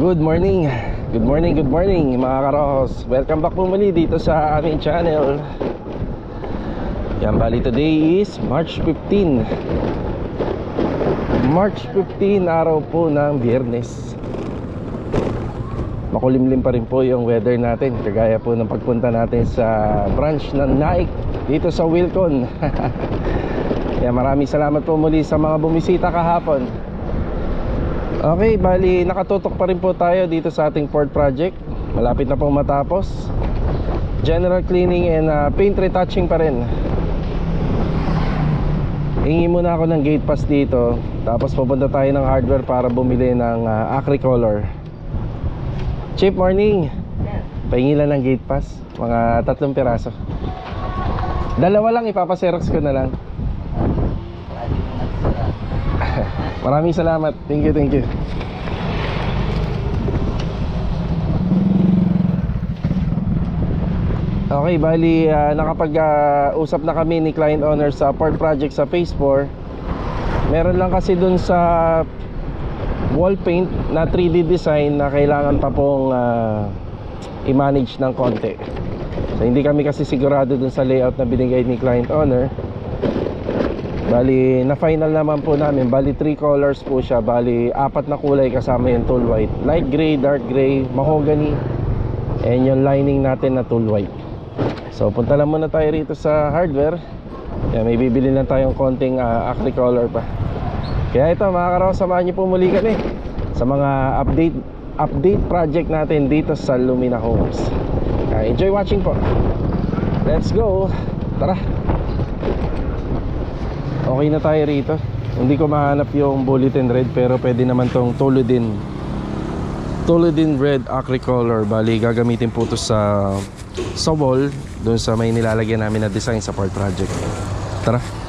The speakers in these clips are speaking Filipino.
Good morning, good morning, good morning mga karos. Welcome back po muli dito sa aming channel. Yan bali today is March 15 March 15 araw po ng biyernes. Makulimlim pa rin po yung weather natin Kagaya po ng pagpunta natin sa branch ng Nike Dito sa Wilcon. Yan maraming salamat po muli sa mga bumisita kahapon Okay, bali nakatutok pa rin po tayo dito sa ating port project. Malapit na pong matapos. General cleaning and uh, paint retouching pa rin. Hingi muna ako ng gate pass dito. Tapos pupunta tayo ng hardware para bumili ng uh, Acricolor. Chip, morning. Pahingi lang ng gate pass. Mga tatlong piraso. Dalawa lang, ipapaserox ko na lang. Maraming salamat. Thank you, thank you. Okay, bali ah, nakapag-usap na kami ni client owner sa port project sa phase 4. Meron lang kasi dun sa wall paint na 3D design na kailangan pa pong ah, i-manage ng konti. So hindi kami kasi sigurado dun sa layout na binigay ni client owner. Bali, na final naman po namin. Bali, three colors po siya. Bali, apat na kulay kasama yung tool white. Light gray, dark gray, mahogany. And yung lining natin na tool white. So, punta lang muna tayo rito sa hardware. Yan, may bibili lang tayong konting uh, Acricolor pa. Kaya ito, mga karaw, samahan niyo po muli kami sa mga update update project natin dito sa Lumina Homes. Kaya enjoy watching po. Let's go. Tara. Okay na tayo rito. Hindi ko mahanap yung bulletin red pero pwede naman tong Tuludin. Tuludin red acricolor. Bali gagamitin po to sa sa wall doon sa may nilalagyan namin na design sa part project. Tara.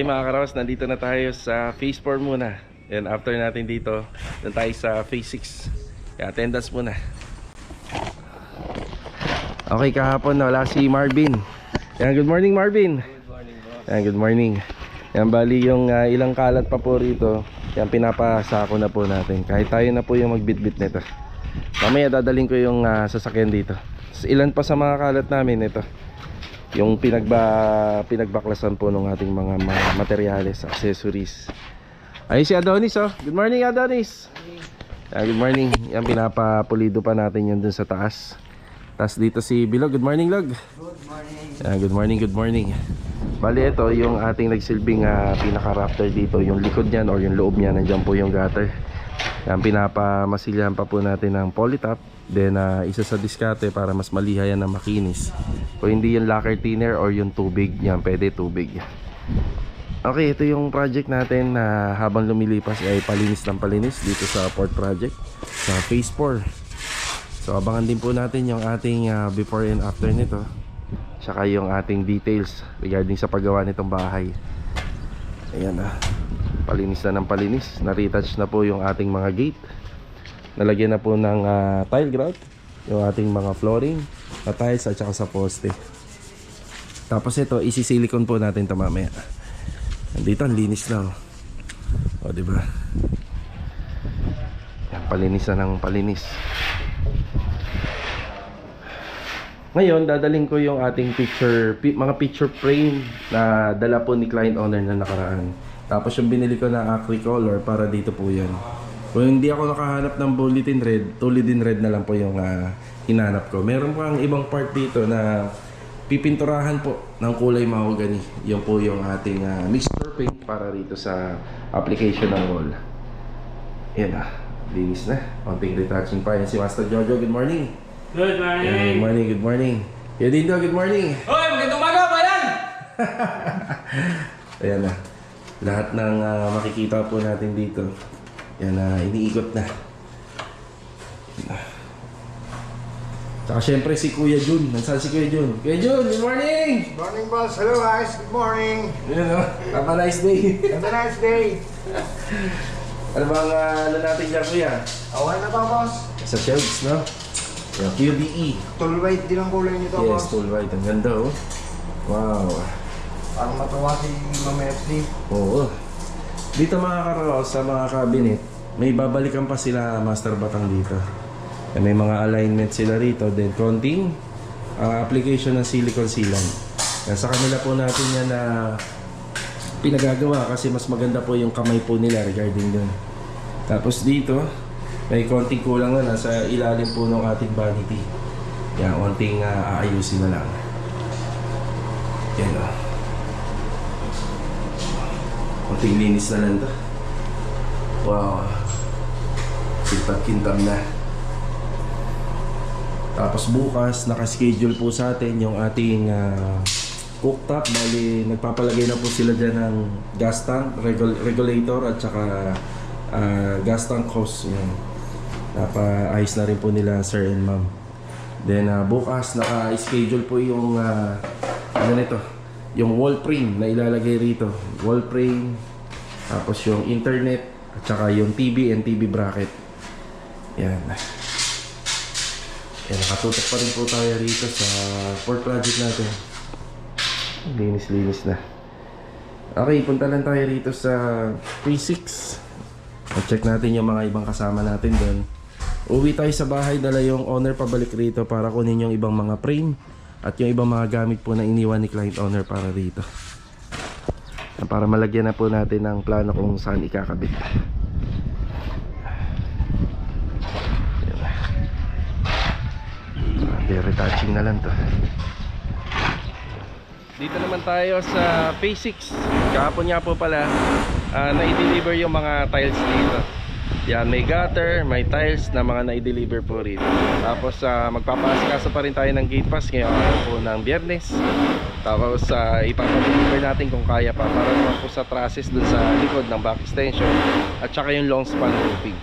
Okay mga karawas, nandito na tayo sa phase 4 muna. And after natin dito, doon tayo sa phase 6. Kaya attendance muna. Okay, kahapon wala si Marvin. Yan, good morning Marvin. Good morning bro. Yan, good morning. Yan, bali yung ah, ilang kalat pa po rito. Yan, pinapasako na po natin. Kahit tayo na po yung magbitbit nito. Mamaya dadaling ko yung ah, sasakyan dito. Ilan pa sa mga kalat namin ito yung pinagba pinagbaklasan po ng ating mga, materyales, accessories. Ayun si Adonis oh. Good morning Adonis. Ah, good morning. Yan pinapapulido pa natin yun dun sa taas. Tapos dito si Bilog. Good morning Log. Good morning. good morning, good morning. Bali ito yung ating nagsilbing uh, pinaka-rafter dito, yung likod niyan or yung loob niya nandiyan po yung gutter. Yan pinapamasilyahan pa po natin ng polytop Then uh, isa sa diskarte para mas maliha na makinis. Kung hindi yung lacquer thinner or yung tubig, yan pwede tubig. Okay, ito yung project natin na habang lumilipas ay palinis ng palinis dito sa port project sa phase 4. So abangan din po natin yung ating uh, before and after nito. Tsaka yung ating details regarding sa paggawa nitong bahay. Ayan na. Palinis na ng palinis. Na-retouch na po yung ating mga gate. Nalagyan na po ng uh, tile grout yung ating mga flooring na tiles at saka sa poste. Tapos ito isi-silicone po natin ito mamaya. Nandito ang linis na oh. o diba? Yan palinis na ng palinis. Ngayon dadaling ko yung ating picture pi, mga picture frame na dala po ni client owner na nakaraan tapos yung binili ko na acricolor para dito po yan kung hindi ako nakahanap ng bulletin red, tulidin red na lang po yung uh, hinanap ko. Meron pang ibang part dito na pipinturahan po ng kulay mahogany. Yung po yung ating uh, mixture paint para rito sa application ng wall. Yan ah, linis na. Konting retouching pa. Yan si Master Jojo, good morning. Good morning! Yan, good morning, good morning. Yan din daw, good morning. Hoy, magandang umaga, bayan! Ayan na. Lahat ng ah, makikita po natin dito. Yan na iniikot na. Tsaka syempre si Kuya Jun. Nasaan si Kuya Jun? Kuya Jun, good morning! Morning, boss. Hello, guys. Good morning. Yun o, have a nice day. Have a nice day. ano bang ah, ano natin dyan, Kuya? Okay na to, boss. Sa shelves, no? Yung QBE. Tall white din ang kulay nito, Yes, boss. full white. Ang ganda, oh. Wow. Parang matuwa si Ma'am FC. Oo. Dito mga karaos, sa mga cabinet, may babalikan pa sila Master Batang dito. Eh, May mga alignment sila rito. Then, konting ah, application ng silicone sealant. Sa kanila po natin yan na pinagagawa kasi mas maganda po yung kamay po nila regarding dun. Tapos dito, may konting kulang na nasa ilalim po ng ating vanity. Yan, konting ah, aayusin na lang. Yan o. Konting linis na lang to. Wow. Kintab-kintab na. Tapos bukas, nakaschedule po sa atin yung ating ah, cooktop. Bali, nagpapalagay na po sila dyan ng gas tank, regul- regulator at saka ah, gas tank hose. Yan. Napaayos na rin po nila sir and ma'am. Then ah, bukas, naka-schedule po yung ah, ano nito, yung wall frame na ilalagay rito. Wall frame, tapos yung internet, at saka yung TV and TV bracket. Yan. Yan, nakatutok pa rin po tayo rito sa port project natin. Linis-linis na. Okay, punta lang tayo rito sa P6. At check natin yung mga ibang kasama natin doon. Uwi tayo sa bahay, dala yung owner pabalik rito para kunin yung ibang mga frame at yung ibang mga gamit po na iniwan ni client owner para rito. Para malagyan na po natin ng plano kung saan ikakabit. Yan. retouching na lang to. Dito naman tayo sa Phase 6. Kahapon nga po pala, ah, na-deliver yung mga tiles dito. Yan, may gutter, may tiles na mga na-deliver po rito. Tapos uh, magpapasikaso pa rin tayo ng gate pass ngayong po ng biyernes. Tapos uh, ipapag-deliver natin kung kaya pa para naman po sa trusses dun sa likod ng back extension at saka yung long span roofing.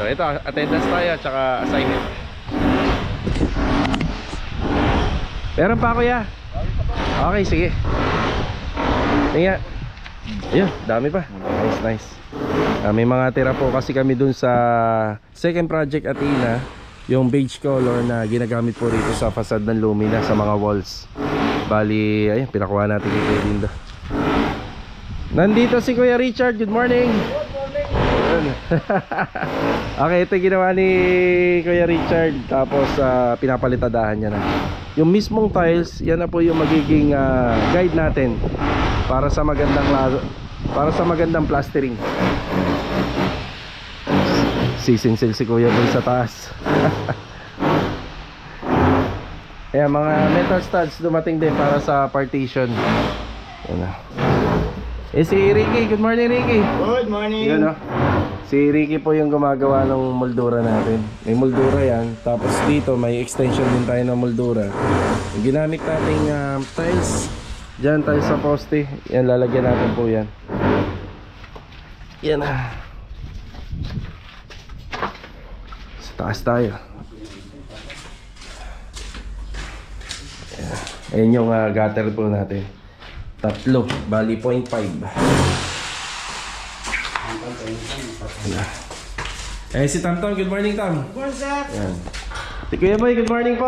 So ito, attendance tayo at saka assignment. Meron pa kuya? Okay, sige. Tingnan. Ayun, dami pa. Nice, nice. Ah, may mga tira po kasi kami dun sa second project Athena, yung beige color na ginagamit po rito sa facade ng Lumina sa mga walls. Bali, ayun, pinakuha natin kay Kuya. Nandito si Kuya Richard. Good morning. Ayun. okay, ito yung ginawa ni Kuya Richard. Tapos ah, pinapalitadahan niya na. Yung mismong tiles, yan na po yung magiging ah, guide natin para sa magandang para sa magandang plastering. Sisinsil si Kuya dun sa taas. Ayan, mga metal studs dumating din para sa partition. Yan na. Eh si Ricky, good morning Ricky. Good morning. Yun oh. Si Ricky po yung gumagawa ng moldura natin. May moldura yan. Tapos dito may extension din tayo ng moldura. Yung ginamit nating ah, tiles. Diyan tayo sa poste. Yan lalagyan natin po yan. Yan ah. Sa taas tayo. Ayan. Yung ah, gutter po natin. Tatlo. Bali 0.5. Eh si Tam Tam, good morning Tam. Good morning, sir. Yan. Si Kuya Boy, good morning po.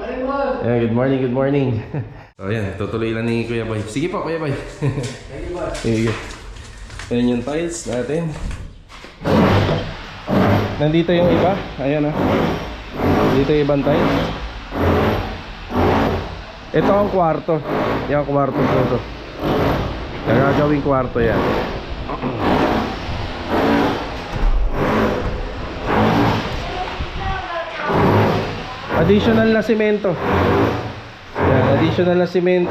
Morning, boss. Yeah, good morning, good morning. oh yan, tutuloy lang ni Kuya Boy. Sige po, Kuya Boy. Thank you, boss. Sige. Yan yung tiles natin. Nandito yung iba. Ayan ah. Dito yung ibang tiles. Ito ang kwarto. Yan ang kwarto po to. Nagagawing kwarto yan. Additional na simento. Yan, additional na simento.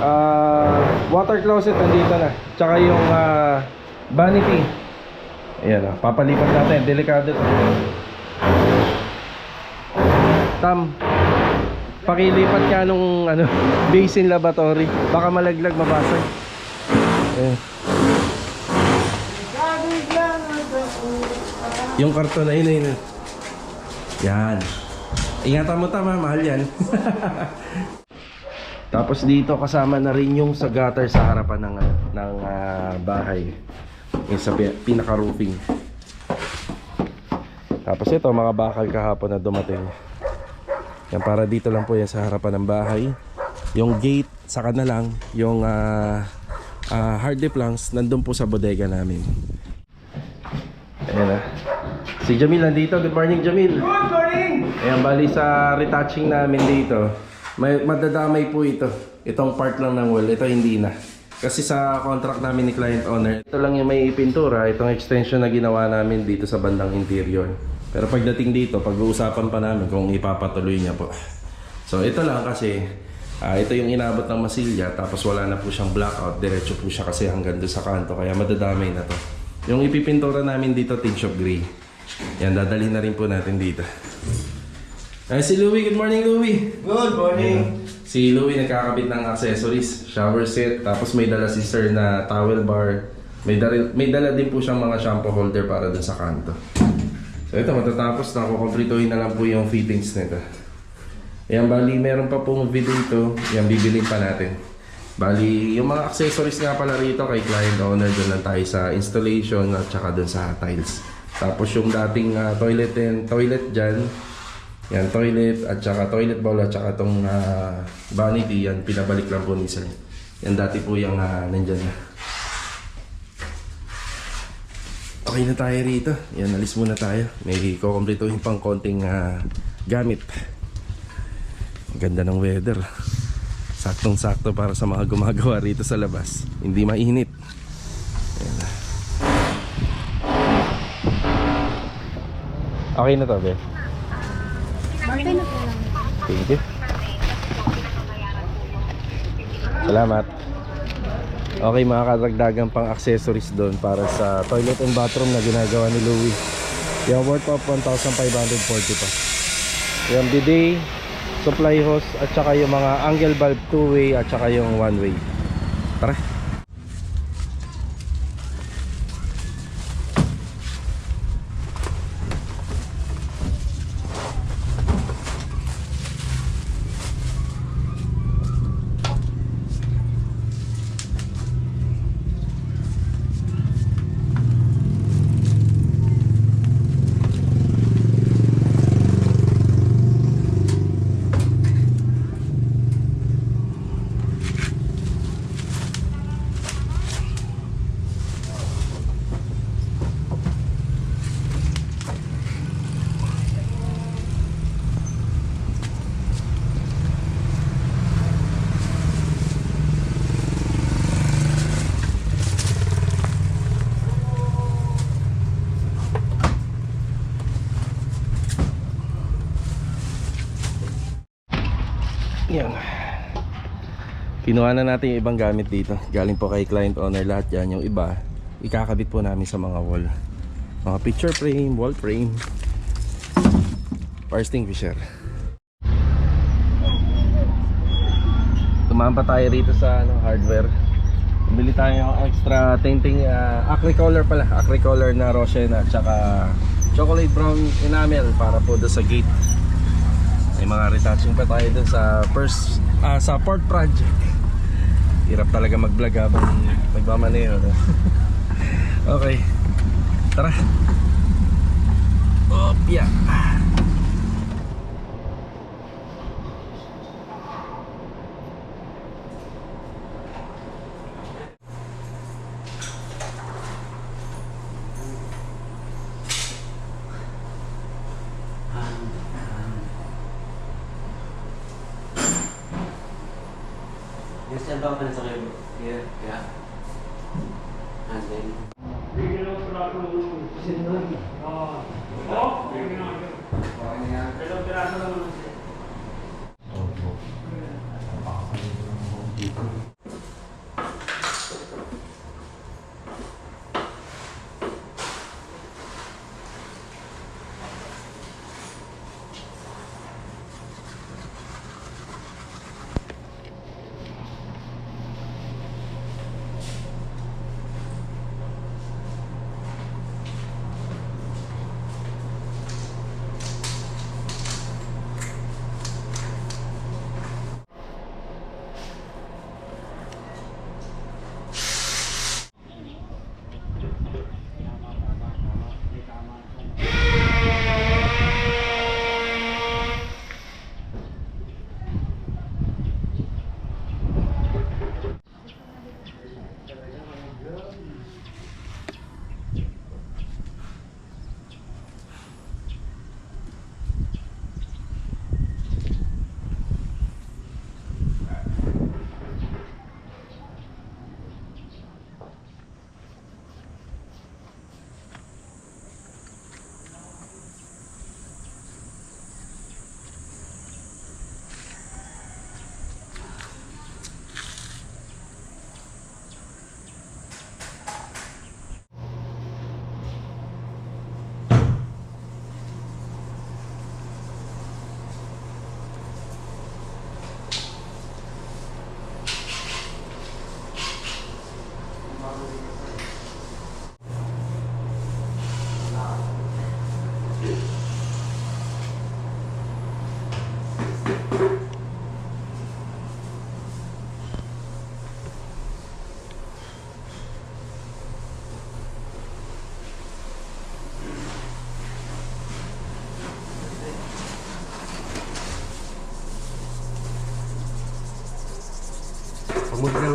Ah, water closet nandito na. Tsaka yung ah, vanity. Ayan ah, papalipat natin. Delikado. Tam, pakilipat ka nung ano, basin lavatory. Baka malaglag mabasag. Eh. Yung karton na yun. Yan. Ingatan mo tama, mahal yan. Tapos dito kasama na rin yung sa gutter sa harapan ng, ng ah, bahay. Yung sa pi- pinaka-roofing. Tapos ito, mga bakal kahapon na dumating. Yan, para dito lang po yan sa harapan ng bahay. Yung gate, saka na lang. Yung ah ah, hard planks, nandun po sa bodega namin. Ayan na. Si Jamil nandito. Good morning, Jamil. Good morning! Ayan, bali sa retouching namin dito, may madadamay po ito. Itong part lang ng wall, ito hindi na. Kasi sa contract namin ni client owner, ito lang yung may pintura, itong extension na ginawa namin dito sa bandang interior. Pero pagdating dito, pag-uusapan pa namin kung ipapatuloy niya po. So ito lang kasi, ah, ito yung inabot ng masilya, tapos wala na po siyang blackout, diretso po siya kasi hanggang doon sa kanto, kaya madadamay na to. Yung ipipintura namin dito, tinge of gray. Yan, dadalhin na rin po natin dito. Ay, si Louie. Good morning, Louie. Good morning! Si Louie nagkakabit ng accessories, shower set, tapos may dala si Sir na towel bar. May dala, may dala din po siyang mga shampoo holder para dun sa kanto. So ito, matatapos na. Kukomplituhin na lang po yung fittings nito. Ayan, bali, meron pa pong video ito. Yan, bibilin pa natin. Bali, yung mga accessories nga pala rito kay client owner, doon lang tayo sa installation at saka doon sa tiles. Tapos yung dating ah, toilet and toilet dyan, yan, toilet at saka toilet bowl at saka itong ah, vanity, yan, pinabalik lang po ni sir. Yan dati po yung ah, nandyan na. Okay na tayo rito. Yan, alis muna tayo. May kukomplituhin pang konting ah, gamit. Ganda ng weather. Saktong-sakto para sa mga gumagawa rito sa labas. Hindi mainit. Ayan. Okay na to, be. Okay na po lang. Thank you. Salamat. Okay, mga karagdagan pang accessories doon para sa toilet and bathroom na ginagawa ni Louie. Yung worth of 1,540 pa. Yung bidet, supply hose, at saka yung mga angle valve two-way at saka yung one-way. Tara. Yan. Kinuha na natin yung ibang gamit dito. Galing po kay client owner lahat yan. Yung iba, ikakabit po namin sa mga wall. Mga picture frame, wall frame. Fire extinguisher. Tumaan pa tayo rito sa ano, hardware. Bumili tayo ng extra tinting uh, acricolor pala. Acricolor na Rosena at saka chocolate brown enamel para po doon sa gate. May mga retouching pa tayo dun sa first ah, sa port project. Hirap talaga mag-vlog habang nagmamaneho. No? okay. Tara. Op, yeah. Saan ba ka sa kayo? Here, yeah. And then... Bigyan ako piraso ng ulo. Kasi na. Oo. Oo? Bigyan ako. Hello, piraso ng ulo.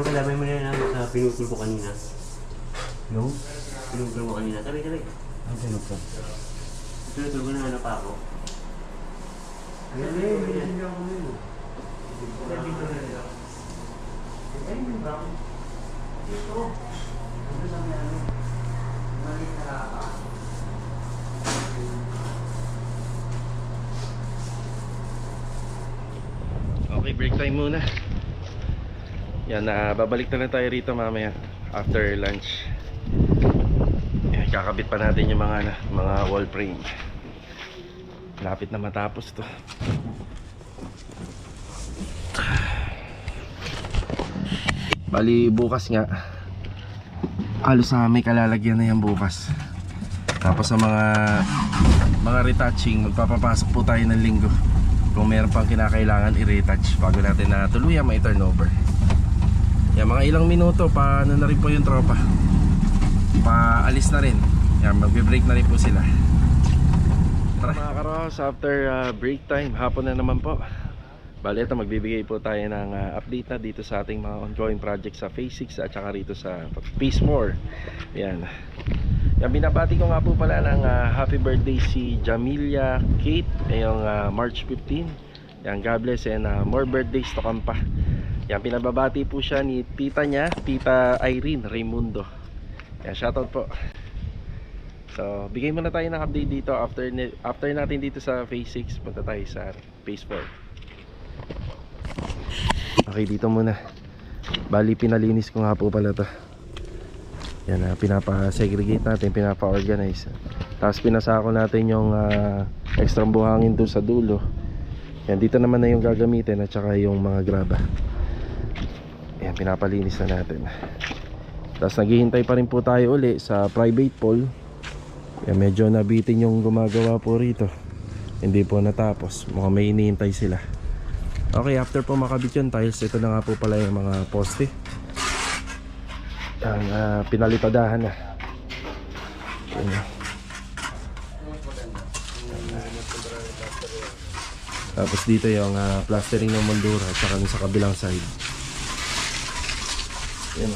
Naman kalaban mo na lang sa pinutol ko kanina. No? Pinutol mo kanina. Tabi, tabi. Ang pinupon. Pinutol ko na ano pa ako. Hindi, hindi, hindi ako yun. Okay, break time muna. Yan, na babalik na lang tayo rito mamaya after lunch. Yan, kakabit pa natin yung mga ano, mga wall frame. Lapit na matapos to. Bali bukas nga halos sa may kalalagyan na yan bukas. Tapos sa mga mga retouching, magpapapasok po tayo ng linggo kung meron pang kinakailangan i-retouch bago natin na tuluyan ma-turnover yan mga ilang minuto pa ano na rin po yung tropa paalis na rin yan magbe-break na rin po sila Tara. mga karos after uh, break time hapon na naman po bali ito magbibigay po tayo ng uh, update na dito sa ating mga ongoing project sa phase 6 at saka rito sa phase 4 yan yan, binabati ko nga po pala ng ah, happy birthday si Jamilia Kate ngayong ah, March 15. Yan, God bless and ah, more birthdays to come pa. Yan, pinababati po siya ni tita niya, tita Irene Raimundo. Yan, shoutout po. So, bigay muna tayo ng update dito after after natin dito sa phase 6, punta tayo sa phase 4. Okay, dito muna. Bali, pinalinis ko nga po pala to. Yan na, pinapa-segregate natin, pinapa-organize. Tapos pinasako natin yung ah, extra buhangin doon sa dulo. Yan, dito naman na yung gagamitin at saka yung mga graba. Yan, pinapalinis na natin. Tapos naghihintay pa rin po tayo uli sa private pool. Yan, medyo nabitin yung gumagawa po rito. Hindi po natapos. Mukhang may hinihintay sila. Okay, after po makabit yung tiles, ito na nga po pala yung mga poste ang ah, pinalipadahan na Ayan. tapos dito yung ah, plastering ng moldura at saka sa kabilang side Ayan.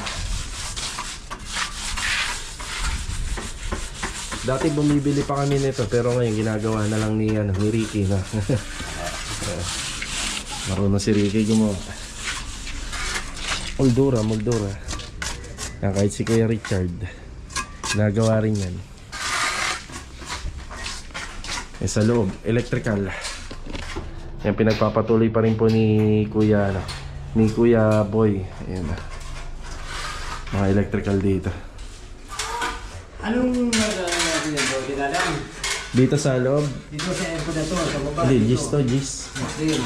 dati bumibili pa kami nito pero ngayon ginagawa na lang ni, ano, ni Ricky na. Marunong si Ricky gumawa. Moldura moldura yan, kahit si Kuya Richard. Nagawa rin yan. Yan sa loob, electrical. Yan, pinagpapatuloy pa rin po ni Kuya ano, Ni Kuya Boy. Ayan Mga electrical dito Anong nagano natin yan, bro? Tinalang? Dito sa loob Dito sa airport na to, sa baba. Hindi, dito. gis to, gis.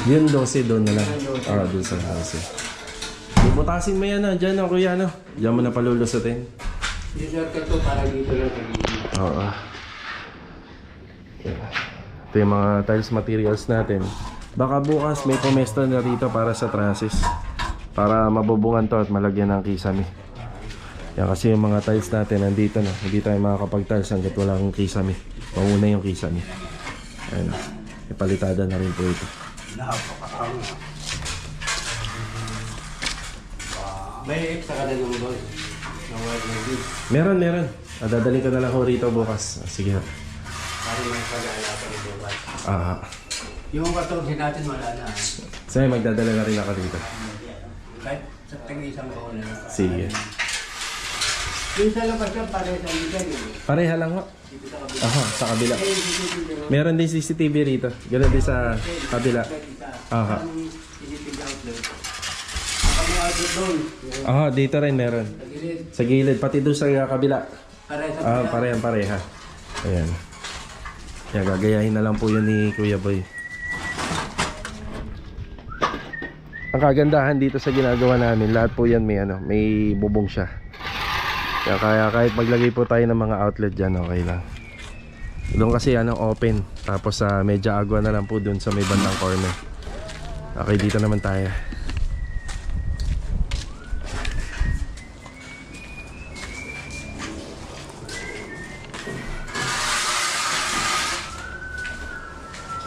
Yun 12 doon na lang Ah, doon sa 12 Bubutasin mo yan ah, dyan ah, kuya ano Diyan mo na palulusutin Yung shortcut to, para dito lang sa gilid. Oo. Ito yung mga tiles materials natin. Baka bukas may pumesto na rito para sa transis. Para mabubungan to at malagyan ng kisame. Yan kasi yung mga tiles natin nandito na. Hindi tayo makakapag-tiles hanggat walang kisame. Mauna yung kisame. Ayun. Ipalitada na rin po ito. May extra ka na na din. Meron, meron. Ah, Dadalhin ko na lang ho rito bukas. Ah, Sige. Para may pag-aala pa rin yung white. Ah, Yung 14 natin wala na. sige, magdadala na rin ako dito. Kahit sa tag-isang baon na. Sige. Yung sa labas yan, pare sa ligan eh. Pareha lang ho. Dito sa kabila. Aha, sa kabila. Eh, yung CCTV no? Meron din CCTV rito. Ganun din sa kabila. Aha. Ang CCTV outlet. Baka may outlet doon. Yung Aha, dito rin meron. Sa gilid. Sa gilid, pati doon sa kabila. Pare sa Ah, kabila. pareha. Ayan. Yan, gagayahin na lang po yun ni Kuya Boy. Ang kagandahan dito sa ginagawa namin, lahat po yan may ano, may bubong siya. Kaya, kahit maglagay po tayo ng mga outlet dyan, okay lang. Doon kasi ano, open. Tapos sa medya agua na lang po doon sa may bandang corner. Okay, dito naman tayo.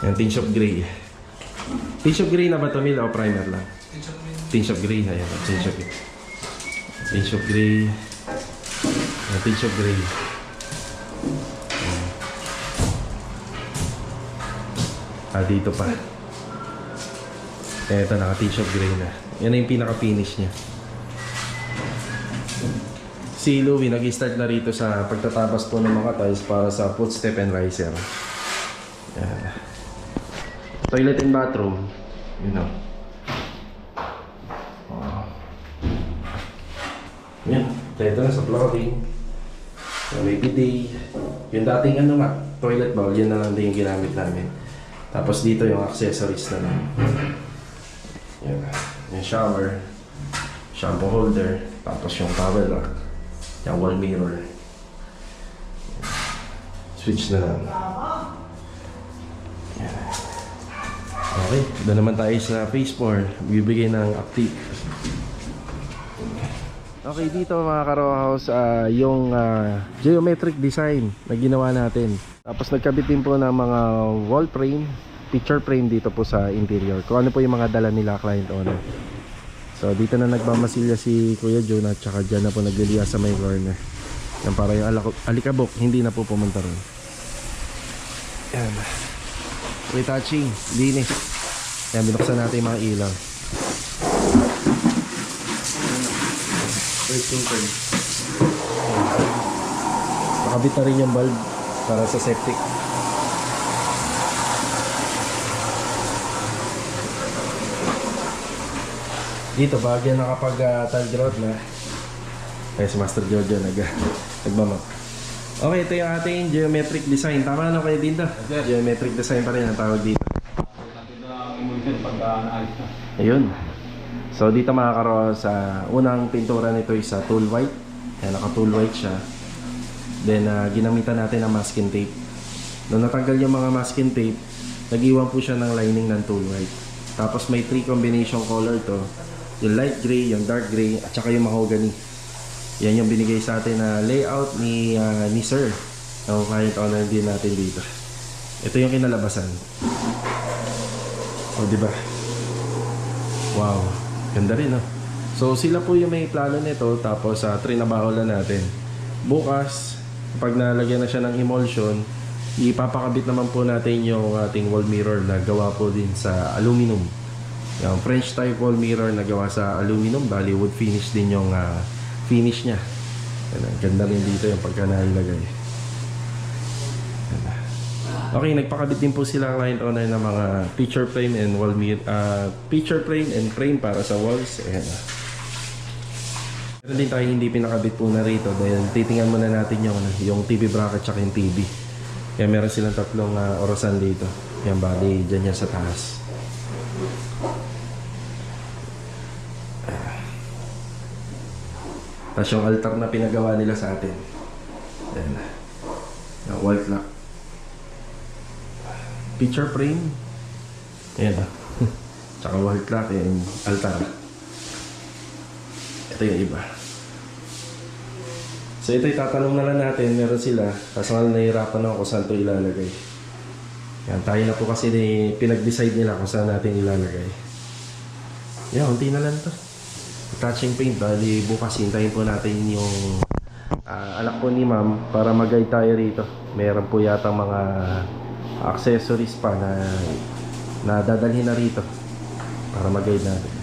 Yan, tinge of gray. Tinge of gray na ba ito, Mil? O primer lang? Tinge of gray. Ayan, tinge of gray. Pinch of gray. Pinch of gray. Ah, dito pa. Eh, naka-pinch of gray na. Yan na yung pinaka-finish niya. Si Louie nag-start na rito sa pagtatabas po ng mga tiles para sa footstep and riser. Yan. Toilet and bathroom. You know. Oh. Yan. Ito na sa flooring. May bidet. Yung dating ano nga, toilet bowl, yun na lang din yung ginamit namin. Tapos dito yung accessories na lang. Yan. Yung shower. Shampoo holder. Tapos yung towel rack. Yung wall mirror. Switch na lang. Yan. Okay, doon naman tayo sa phase 4. Bibigay ng active. Okay, dito mga karo house, ah, yung ah, geometric design na ginawa natin. Tapos nagkabit din po ng mga wall frame, picture frame dito po sa interior. Kung ano po yung mga dala nila client owner. So dito na nagmamasilya si Kuya Jun at saka dyan na po nagliliya sa may corner. Yan para yung alikabok hindi na po pumunta ron. Yan. Retouching, linis. Yan, binuksan natin yung mga ilaw. Wait, turn. Nakabit na rin yung bulb para sa septic. Dito, bagay nakapag uh, na. Kaya si Master Jojo nag, nagmamap. Okay, ito yung ating geometric design. Tama na kayo dito? Geometric design pa rin ang tawag dito. Natin na ang emulsion pag uh, naalis na. Ayun. So dito makakaroon sa unang pintura nito is sa tool white. Ayan, naka tool white siya. Then ah, ginamitan natin ng masking tape. Nung natanggal yung mga masking tape, nag-iwan po siya ng lining ng tool white. Tapos may three combination color to. Yung light gray, yung dark gray, at saka yung mahogany. Yan yung binigay sa atin na layout ni ah, ni Sir. Ang client owner din natin dito. Ito yung kinalabasan. O, di ba? Wow, ganda rin no. So sila po yung may plano nito tapos uh, trinabaho lang natin. Bukas, pag nalagyan na siya ng emulsion, ipapakabit naman po natin yung ating wall mirror na gawa po din sa aluminum. Yung French type wall mirror na gawa sa aluminum, bali finish din yung ah, finish niya. Yan, ang ganda rin dito yung pagka nailagay. Yan. Okay, nagpakabit din po sila client owner ng mga picture frame and wall mirror, ah, picture frame and frame para sa walls. Ayan. Meron din tayo hindi pinakabit po na rito dahil titingnan muna natin yung, yung TV bracket tsaka yung TV. Kaya meron silang tatlong ah, orasan dito. Yan bali, dyan yan sa taas. Tapos yung altar na pinagawa nila sa atin. Ayan. Yung wall clock. Picture frame. Ayan ah. Tsaka wall clock and altar. Ito yung iba. So ito itatanong na lang natin, meron sila. Kaso nga nahihirapan ako kung saan ito ilalagay. Yan, tayo na po kasi ni, pinag-decide nila kung saan natin ilalagay. Yan, unti na lang to. Touching paint, bali bukas hintayin po natin yung ah, anak ko ni ma'am para mag-guide tayo rito. Meron po yata mga accessories pa na na dadalhin na rito para mag-guide natin.